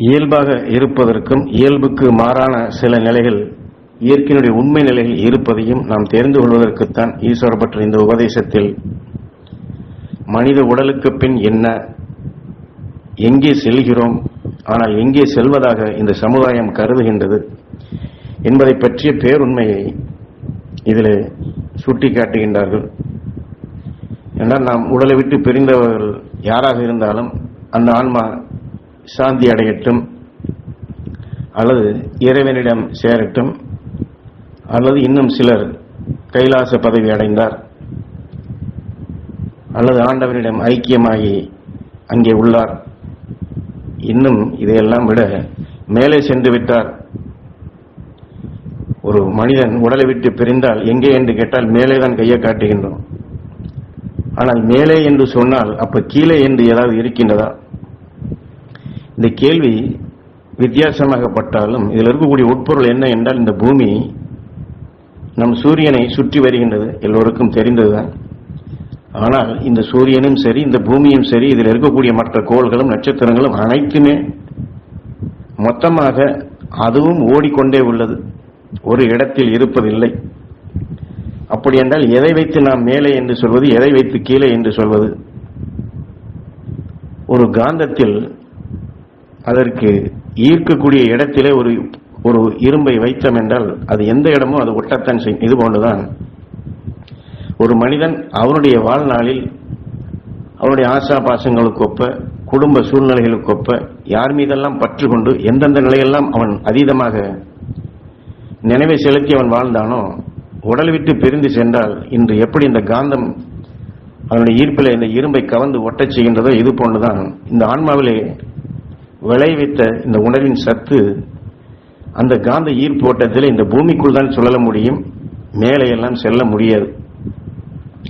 இயல்பாக இருப்பதற்கும் இயல்புக்கு மாறான சில நிலைகள் இயற்கையினுடைய உண்மை நிலைகள் இருப்பதையும் நாம் தெரிந்து கொள்வதற்குத்தான் ஈஸ்வர பற்ற இந்த உபதேசத்தில் மனித உடலுக்கு பின் என்ன எங்கே செல்கிறோம் ஆனால் எங்கே செல்வதாக இந்த சமுதாயம் கருதுகின்றது என்பதை பற்றிய பேருண்மையை இதில் சுட்டிக்காட்டுகின்றார்கள். என்றால் நாம் உடலை விட்டு பிரிந்தவர்கள் யாராக இருந்தாலும் அந்த ஆன்மா சாந்தி அடையட்டும் அல்லது இறைவனிடம் சேரட்டும் அல்லது இன்னும் சிலர் கைலாச பதவி அடைந்தார் அல்லது ஆண்டவனிடம் ஐக்கியமாகி அங்கே உள்ளார். இன்னும் இதையெல்லாம் விட மேலே சென்று விட்டார். ஒரு மனிதன் உடலை விட்டு பிரிந்தால் எங்கே என்று கேட்டால் மேலே தான் கையை காட்டுகின்றோம். ஆனால் மேலே என்று சொன்னால் அப்ப கீழே என்று ஏதாவது இருக்கின்றதா? இந்த கேள்வி வித்தியாசமாகப்பட்டாலும் இதில் இருக்கக்கூடிய உட்பொருள் என்ன என்றால் இந்த பூமி நம் சூரியனை சுற்றி வருகின்றது எல்லோருக்கும் தெரிந்ததுதான். ஆனால் இந்த சூரியனும் சரி இந்த பூமியும் சரி இதில் இருக்கக்கூடிய மற்ற கோள்களும் நட்சத்திரங்களும் அனைத்துமே மொத்தமாக அதுவும் ஓடிக்கொண்டே உள்ளது. ஒரு இடத்தில் இருப்பதில்லை. அப்படி என்றால் எதை வைத்து நாம் மேலே என்று சொல்வது எதை வைத்து கீழே என்று சொல்வது? ஒரு காந்தத்தில் அதற்கு ஈர்க்கக்கூடிய இடத்திலே ஒரு ஒரு இரும்பை வைத்தோம் என்றால் அது எந்த இடமோ அது ஒட்டத்தான் செய்யும் இது போன்றுதான். ஒரு மனிதன் அவனுடைய வாழ்நாளில் அவனுடைய ஆசா பாசங்களுக்கு ஒப்ப குடும்ப சூழ்நிலைகளுக்கு ஒப்ப யார் மீதெல்லாம் பற்று கொண்டு எந்தெந்த நிலையெல்லாம் அவன் அதீதமாக நினைவை செலுத்தி அவன் வாழ்ந்தானோ உடல் விட்டு பிரிந்து சென்றால் இன்று எப்படி இந்த காந்தம் அவனுடைய ஈர்ப்பில் இந்த இரும்பை கவர்ந்து ஒட்டச் செய்கின்றதோ இது போன்றுதான். இந்த ஆன்மாவிலே விளைவித்த இந்த உணவின் சத்து அந்த காந்த ஈர்ப்பு ஓட்டத்தில் இந்த பூமிக்குள் தான் சுழல முடியும் மேலே எல்லாம் செல்ல முடியாது.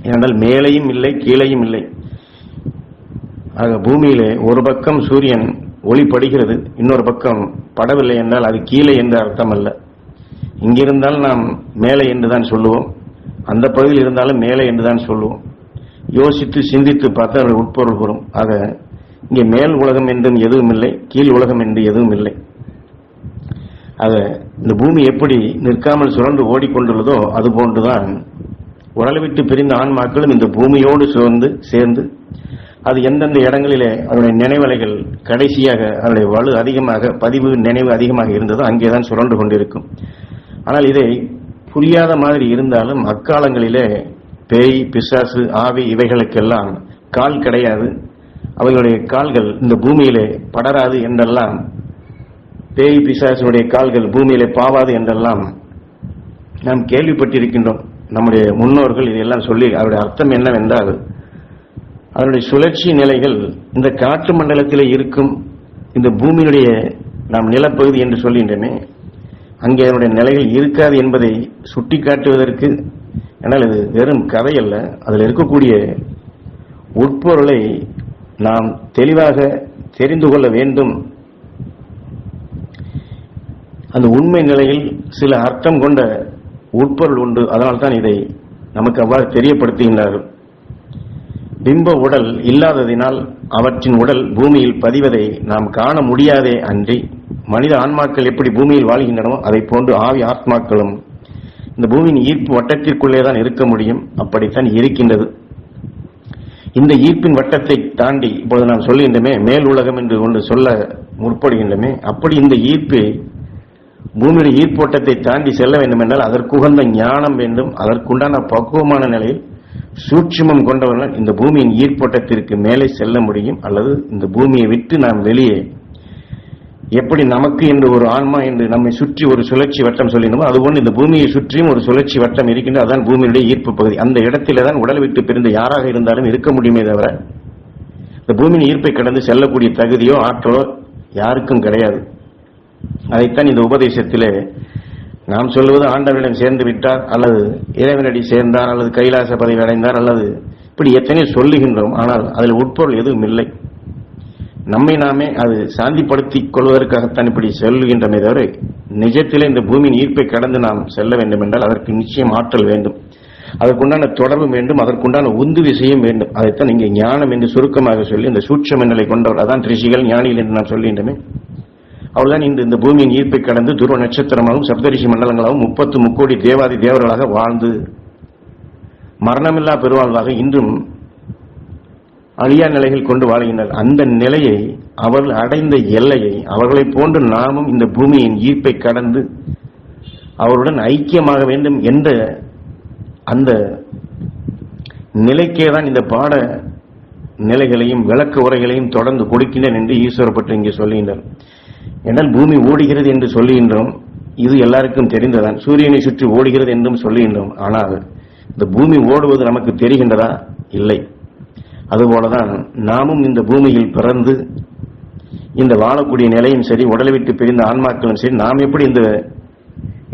ஏனென்றால் மேலையும் இல்லை கீழையும் இல்லை. ஆக பூமியிலே ஒரு பக்கம் சூரியன் ஒளி படுகிறது இன்னொரு பக்கம் படவில்லை என்றால் அது கீழே என்று அர்த்தம் அல்ல இங்கிருந்தால் நாம் மேலே என்று தான் சொல்லுவோம் அந்த பகுதியில் இருந்தாலும் மேலே என்று தான் சொல்லுவோம். யோசித்து சிந்தித்து பார்த்து அவர்கள் உட்பொருள் கூறும். ஆக இங்கே மேல் உலகம் என்றும் எதுவும் இல்லை கீழ் உலகம் என்று எதுவும் இல்லை. ஆக இந்த பூமி எப்படி நிற்காமல் சுழன்று ஓடிக்கொண்டுள்ளதோ அதுபோன்றுதான் உடலை விட்டு பிரிந்த ஆன்மாக்களும் இந்த பூமியோடு சுழந்து சேர்ந்து அது எந்தெந்த இடங்களிலே அதனுடைய நினைவலைகள் கடைசியாக அதனுடைய வலு அதிகமாக பதிவு நினைவு அதிகமாக இருந்ததோ அங்கேதான் சுழன்று கொண்டிருக்கும். ஆனால் இதை புரியாத மாதிரி இருந்தாலும் அக்காலங்களிலே பேய் பிசாசு ஆவி இவைகளுக்கெல்லாம் கால் கிடையாது. அவைகளுடைய கால்கள் இந்த பூமியிலே படராது என்றெல்லாம் பேய் பிசாசினுடைய கால்கள் பூமியிலே பாவாது என்றெல்லாம் நாம் கேள்விப்பட்டிருக்கின்றோம். நம்முடைய முன்னோர்கள் இதையெல்லாம் சொல்லி அவருடைய அர்த்தம் என்னவென்றால் அதனுடைய சுழற்சி நிலைகள் இந்த காற்று மண்டலத்திலே இருக்கும் இந்த பூமியினுடைய நாம் நிலப்பகுதி என்று சொல்கின்றனே. அங்கே அதனுடைய நிலைகள் இருக்காது என்பதை சுட்டிக்காட்டுவதற்கு ஆனால் இது வெறும் கதை அல்ல அதில் இருக்கக்கூடிய உட்பொருளை நாம் தெளிவாக தெரிந்து கொள்ள வேண்டும். அந்த உண்மை நிலையில் சில அர்த்தம் கொண்ட உட்பொருள் உண்டு. அதனால்தான் இதை நமக்கு அவ்வாறு தெரியப்படுத்துகின்றார்கள். பிம்ப உடல் இல்லாததினால் அவற்றின் உடல் பூமியில் பதிவதை நாம் காண முடியாதே அன்றி மனித ஆன்மாக்கள் எப்படி பூமியில் வாழ்கின்றனோ அதை போன்று ஆவி ஆத்மாக்களும் இந்த பூமியின் ஈர்ப்பு வட்டத்திற்குள்ளே தான் இருக்க முடியும். அப்படித்தான் இருக்கின்றது. இந்த ஈர்ப்பின் வட்டத்தை தாண்டி இப்பொழுது நாம் சொல்லுகின்றமே மேல் உலகம் என்று ஒன்று சொல்ல முற்படுகின்றமே அப்படி இந்த ஈர்ப்பு பூமியுடைய ஈர்ப்போட்டத்தை தாண்டி செல்ல வேண்டும் என்றால் அதற்குகந்த ஞானம் வேண்டும் அதற்குண்டான பக்குவமான நிலையில் சூட்சுமம் கொண்டவர்கள் இந்த பூமியின் ஈர்ப்போட்டத்திற்கு மேலே செல்ல முடியும் அல்லது இந்த பூமியை விட்டு நாம் வெளியே எப்படி நமக்கு என்று ஒரு ஆன்மா என்று நம்மை சுற்றி ஒரு சுழற்சி வட்டம் சொல்லினோமோ அதுபோன்று இந்த பூமியை சுற்றியும் ஒரு சுழற்சி வட்டம் இருக்கின்றது அதான் பூமியுடைய ஈர்ப்பு பகுதி. அந்த இடத்திலே தான் உடல் விட்டு பிரிந்த யாராக இருந்தாலும் இருக்க முடியுமே தவிர இந்த பூமியின் ஈர்ப்பை கடந்து செல்லக்கூடிய தகுதியோ ஆற்றலோ யாருக்கும் கிடையாது. அதைத்தான் இந்த உபதேசத்திலே நாம் சொல்லுவது ஆண்டவனிடம் சேர்ந்து விட்டார் அல்லது இறைவனடி சேர்ந்தார் அல்லது கைலாச பதவி அடைந்தார் அல்லது இப்படி எத்தனையோ சொல்லுகின்றோம். ஆனால் அதில் உட்பொருள் எதுவும் இல்லை. நம்மை நாமே அது சாந்திப்படுத்திக் கொள்வதற்காகத்தான் இப்படி செல்லுகின்றமே தவிர நிஜத்திலே இந்த பூமியின் ஈர்ப்பை கடந்து நாம் செல்ல வேண்டும் என்றால் அதற்கு நிச்சயம் ஆற்றல் வேண்டும். அதற்குண்டான தொடர்பும் வேண்டும் அதற்குண்டான உந்து விசையும் வேண்டும். அதைத்தான் இங்கே ஞானம் என்று சுருக்கமாக சொல்லி இந்த சூட்சம நிலை கொண்டவர் அதான் ரிஷிகள் ஞானிகள் என்று நாம் சொல்கின்றமே அவள்தான் இந்த இந்த பூமியின் ஈர்ப்பை கடந்து துருவ நட்சத்திரமாகவும் சப்தரிஷி மண்டலங்களாகவும் முப்பத்து முக்கோடி தேவாதி தேவர்களாக வாழ்ந்து மரணமில்லா பெருவாழ்வாக இன்றும் அழியா நிலைகள் கொண்டு வாழ்கின்றனர். அந்த நிலையை அவர்கள் அடைந்த எல்லையை அவர்களைப் போன்று நாமும் இந்த பூமியின் ஈர்ப்பை கடந்து அவருடன் ஐக்கியமாக வேண்டும் என்ற அந்த நிலைக்கே தான் இந்த பாட நிலைகளையும் விளக்க உரைகளையும் தொடர்ந்து கொடுக்கின்றேன் என்று ஈஸ்வரப்பட்டு இங்கே சொல்லுகின்றார் என்றால் பூமி ஓடுகிறது என்று சொல்லுகின்றோம் இது எல்லாருக்கும் தெரிந்ததான் சூரியனை சுற்றி ஓடுகிறது என்றும் சொல்லுகின்றோம் ஆனால் இந்த பூமி ஓடுவது நமக்கு தெரிகின்றதா? இல்லை. அதுபோலதான் நாமும் இந்த பூமியில் பிறந்து இந்த வாழக்கூடிய நிலையும் சரி உடலை விட்டு பிரிந்த ஆன்மாக்களும் சரி நாம் எப்படி இந்த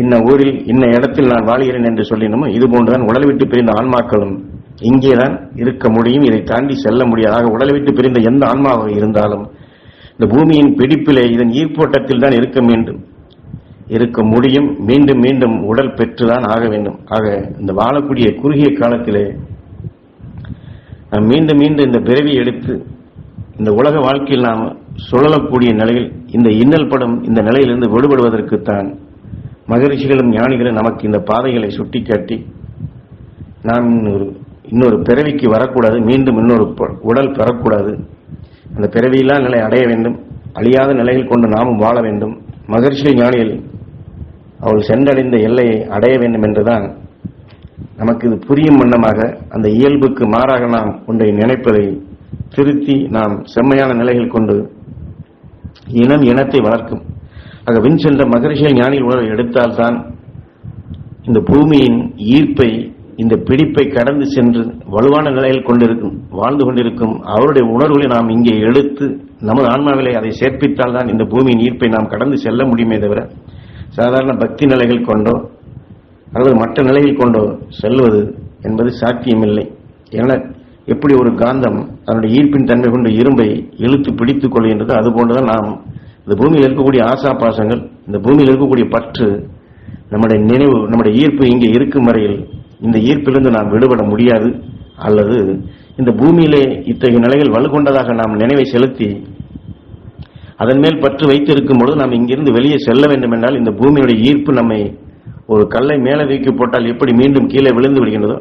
இன்ன ஊரில் இன்ன இடத்தில் நான் வாழ்கிறேன் என்று சொல்லினோமோ இது போன்றுதான் உடலை விட்டு பிரிந்த ஆன்மாக்களும் இங்கேதான் இருக்க முடியும். இதை தாண்டி செல்ல முடியாதாக உடலை விட்டு பிரிந்த எந்த ஆன்மாவாக இருந்தாலும் இந்த பூமியின் பிடிப்பிலே இதன் ஈர்ப்போட்டத்தில் தான் இருக்க வேண்டும் இருக்க முடியும். மீண்டும் மீண்டும் உடல் பெற்றுதான் ஆக வேண்டும். ஆக இந்த வாழக்கூடிய குறுகிய காலத்திலே நாம் மீண்டும் மீண்டும் இந்த பிறவி எடுத்து இந்த உலக வாழ்க்கையில் நாம் சுழலக்கூடிய நிலையில் இந்த இன்னல் படம் இந்த நிலையிலிருந்து விடுபடுவதற்குத்தான் மகரிஷிகளும் ஞானிகளும் நமக்கு இந்த பாதைகளை சுட்டிக்காட்டி நாம் இன்னொரு இன்னொரு பிறவிக்கு வரக்கூடாது மீண்டும் இன்னொரு ப- உடல் பெறக்கூடாது. அந்த பிறவியில்லா நிலை அடைய வேண்டும். அழியாத நிலையில் கொண்டு நாமும் வாழ வேண்டும். மகரிஷிகள் ஞானிகள் அவள் சென்றடைந்த எல்லையை அடைய வேண்டும் என்றுதான் நமக்கு இது புரியும் வண்ணமாக அந்த இயல்புக்கு மாறாக நாம் ஒன்றை நினைப்பதை திருத்தி நாம் செம்மையான நிலைகள் கொண்டு இனம் இனத்தை வளர்க்கும். ஆக வின் சென்ற மகரிஷிகள் உணர்வை எடுத்தால்தான் இந்த பூமியின் ஈர்ப்பை இந்த பிடிப்பை கடந்து சென்று வலுவான நிலையில் கொண்டிருக்கும் வாழ்ந்து கொண்டிருக்கும் அவருடைய உணர்வுகளை நாம் இங்கே எடுத்து நமது ஆன்மாவிலே அதை சேர்ப்பித்தால் தான் இந்த பூமியின் ஈர்ப்பை நாம் கடந்து செல்ல முடியுமே தவிர சாதாரண பக்தி நிலைகள் கொண்டோ அல்லது மற்ற நிலையில் கொண்டு செல்வது என்பது சாத்தியமில்லை. என எப்படி ஒரு காந்தம் அதனுடைய ஈர்ப்பின் தன்மை கொண்டு இரும்பை இழுத்து பிடித்துக் கொள்கின்றது அதுபோன்றுதான் நாம் இந்த பூமியில் இருக்கக்கூடிய ஆசா பாசங்கள் இந்த பூமியில் இருக்கக்கூடிய பற்று நம்முடைய நினைவு நம்முடைய ஈர்ப்பு இங்கே இருக்கும் வரையில் இந்த ஈர்ப்பிலிருந்து நாம் விடுபட முடியாது. அல்லது இந்த பூமியிலே இத்தகைய நிலைகள் வலுகொண்டதாக நாம் நினைவை செலுத்தி அதன் மேல் பற்று வைத்திருக்கும் பொழுது நாம் இங்கிருந்து வெளியே செல்ல வேண்டும் என்றால் இந்த பூமியுடைய ஈர்ப்பு நம்மை ஒரு கல்லை மேலே வீக்கி போட்டால் எப்படி மீண்டும் கீழே விழுந்து விடுகின்றதோ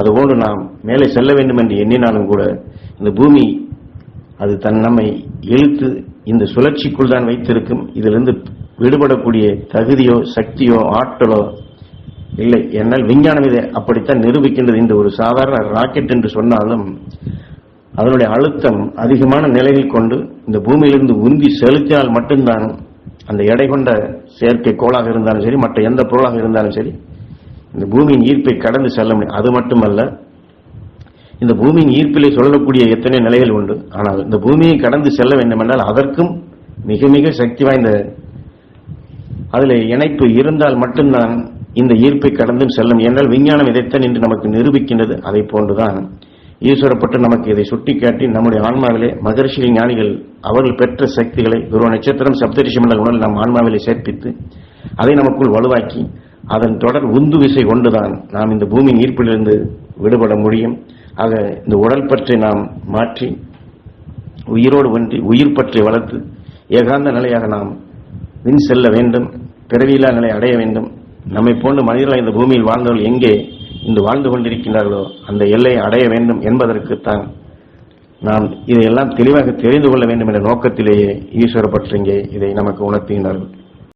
அதுபோன்று நாம் மேலே செல்ல வேண்டும் என்று எண்ணினாலும் கூட இந்த பூமி அது தன் நம்மை இழுத்து இந்த சுழற்சிக்குள் தான் வைத்திருக்கும். இதிலிருந்து விடுபடக்கூடிய தகுதியோ சக்தியோ ஆற்றலோ இல்லை. என்னால் விஞ்ஞானம் இதை அப்படித்தான் நிரூபிக்கின்றது. இந்த ஒரு சாதாரண ராக்கெட் என்று சொன்னாலும் அதனுடைய அழுத்தம் அதிகமான நிலையில் கொண்டு இந்த பூமியிலிருந்து உந்தி செலுத்தினால் மட்டும்தான் அந்த எடை கொண்ட செயற்கை கோளாக இருந்தாலும் சரி மற்ற எந்த பொருளாக இருந்தாலும் சரி இந்த பூமியின் ஈர்ப்பை கடந்து செல்ல முடியும். அது மட்டுமல்ல இந்த பூமியின் ஈர்ப்பிலே சொல்லக்கூடிய எத்தனை நிலைகள் உண்டு. ஆனால் இந்த பூமியை கடந்து செல்ல வேண்டும் என்றால் அதற்கும் மிக மிக சக்தி வாய்ந்த அதில் இணைப்பு இருந்தால் மட்டும்தான் இந்த ஈர்ப்பை கடந்தும் செல்லும் என்றால் விஞ்ஞானம் இதைத்தான் இன்று நமக்கு நிரூபிக்கின்றது. அதை போன்றுதான் ஈஸ்வரப்பட்டு நமக்கு இதை சுட்டிக்காட்டி நம்முடைய ஆன்மாவிலே மகர்ஷி ஞானிகள் அவர்கள் பெற்ற சக்திகளை துருவ நட்சத்திரம் சப்தரிஷி மண்டல உணர்வு நம் ஆன்மாவிலே சேர்ப்பித்து அதை நமக்குள் வலுவாக்கி அதன் தொடர் உந்து விசை கொண்டுதான் நாம் இந்த பூமியின் ஈர்ப்பிலிருந்து விடுபட முடியும். ஆக இந்த உடல் பற்றி நாம் மாற்றி உயிரோடு ஒன்றி உயிர் பற்றி வளர்த்து ஏகாந்த நிலையாக நாம் வின் செல்ல வேண்டும் பிறவியில்லா நிலை அடைய வேண்டும். நம்மை போன்ற மனிதர்கள் இந்த பூமியில் வாழ்ந்தவர்கள் எங்கே இன்று வாழ்ந்து கொண்டிருக்கின்றார்களோ அந்த எல்லையை அடைய வேண்டும் என்பதற்குத்தான் நாம் இதையெல்லாம் தெளிவாக தெரிந்து கொள்ள வேண்டும் என்ற நோக்கத்திலேயே ஈஸ்வர பற்றிங்கே இதை நமக்கு உணர்த்துகின்றார்கள்.